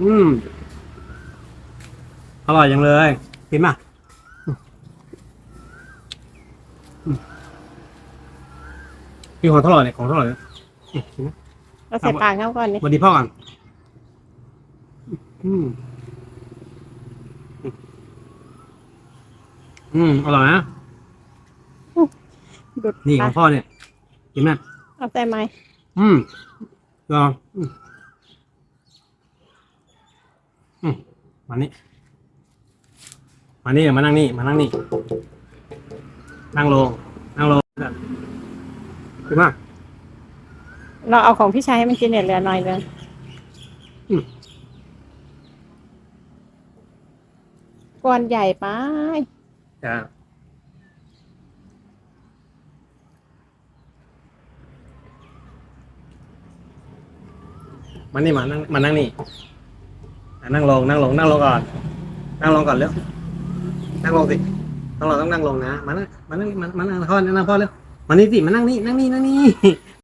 อืม อร่อยจังเลย กินป่ะอืมกินของเท่าไหร่เนี่ยของเท่าไหร่เนี่ยอืมกินไหมเราใส่ปากเข้าก่อนนี่สวัสดีพ่อก่อนอืม อืมอร่อยนะดุดนี่ขปาอกงพ่อเนี่ยกินไหมเอาใส่ไหม อืมลองอืม อืมมานี่ มานี่มานั่งนี่ มานั่งนี่ นั่งลง นั่งลงขึ้นมาเราเอาของพี่ชายให้มันกินเนี่ยเหลือหน่อยเลยอืมก้อนใหญ่ไปจ้ามานี่มานั่งมานั่งนี่อะ นั่งลงนั่งลงนั่งลงก่อน นั่งลงก่อนเร็วนั่งลงสิต้องเราต้องนั่งลงนะมานั่งมานั่งมามานั่งพ่อนั่งพ่อเร็วมานี่สิมานั่งนี่นั่งนี่นั่งนี่